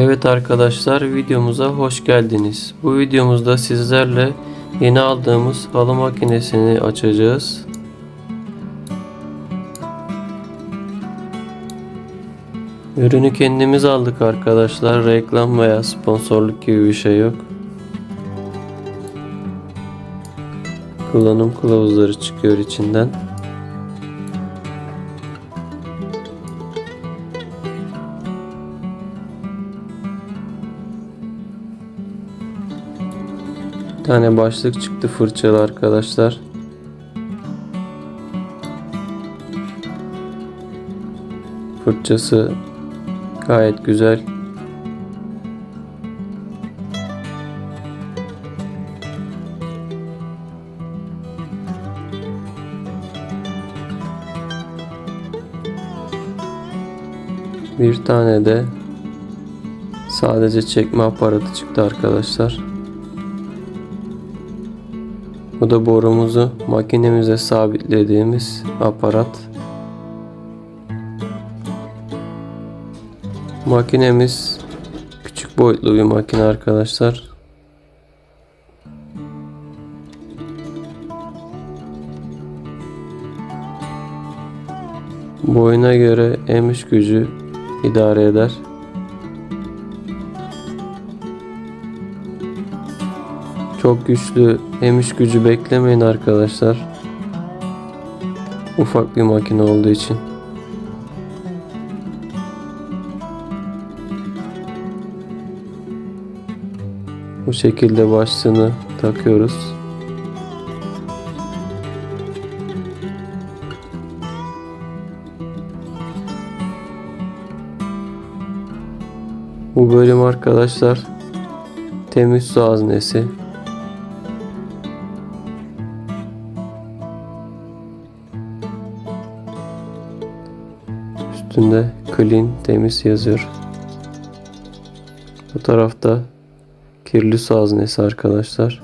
Evet arkadaşlar videomuza hoş geldiniz. Bu videomuzda sizlerle yeni aldığımız halı makinesini açacağız. Ürünü kendimiz aldık arkadaşlar. Reklam veya sponsorluk gibi bir şey yok. Kullanım kılavuzları çıkıyor içinden. Tane başlık çıktı fırçalı arkadaşlar. Fırçası gayet güzel. Bir tane de sadece çekme aparatı çıktı arkadaşlar. Bu da borumuzu makinemize sabitlediğimiz aparat. Makinemiz küçük boyutlu bir makine arkadaşlar. Boyuna göre emiş gücü idare eder. Çok güçlü emiş gücü beklemeyin arkadaşlar. Ufak bir makine olduğu için. Bu şekilde başlığını takıyoruz. Bu bölüm arkadaşlar temiz su haznesi. Üstünde clean temiz yazıyor. Bu tarafta kirli su haznesi arkadaşlar.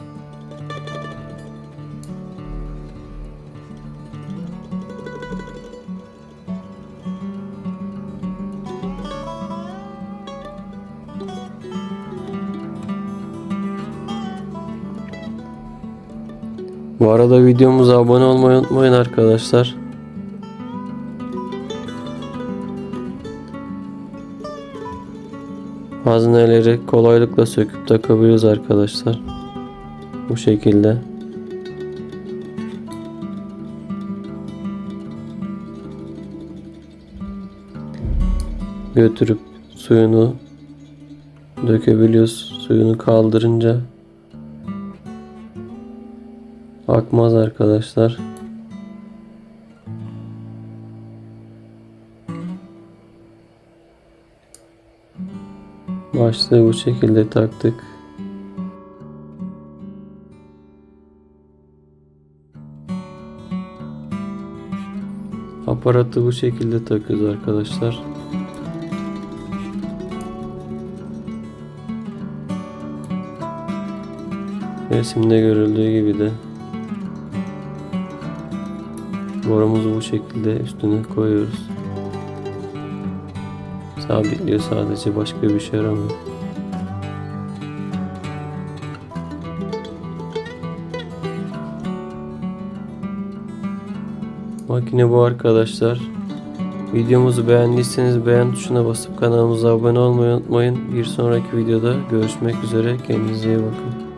Bu arada videomuza abone olmayı unutmayın arkadaşlar. Hazneleri kolaylıkla söküp takabiliyoruz arkadaşlar. Bu şekilde. Götürüp suyunu dökebiliyoruz. Suyunu kaldırınca akmaz arkadaşlar. Başlığı bu şekilde taktık. Aparatı bu şekilde takıyoruz arkadaşlar. Resimde görüldüğü gibi de borumuzu bu şekilde üstüne koyuyoruz. Sabitliyor sadece başka bir şey yaramıyor. Makine bu arkadaşlar. Videomuzu beğendiyseniz beğen tuşuna basıp kanalımıza abone olmayı unutmayın. Bir sonraki videoda görüşmek üzere. Kendinize iyi bakın.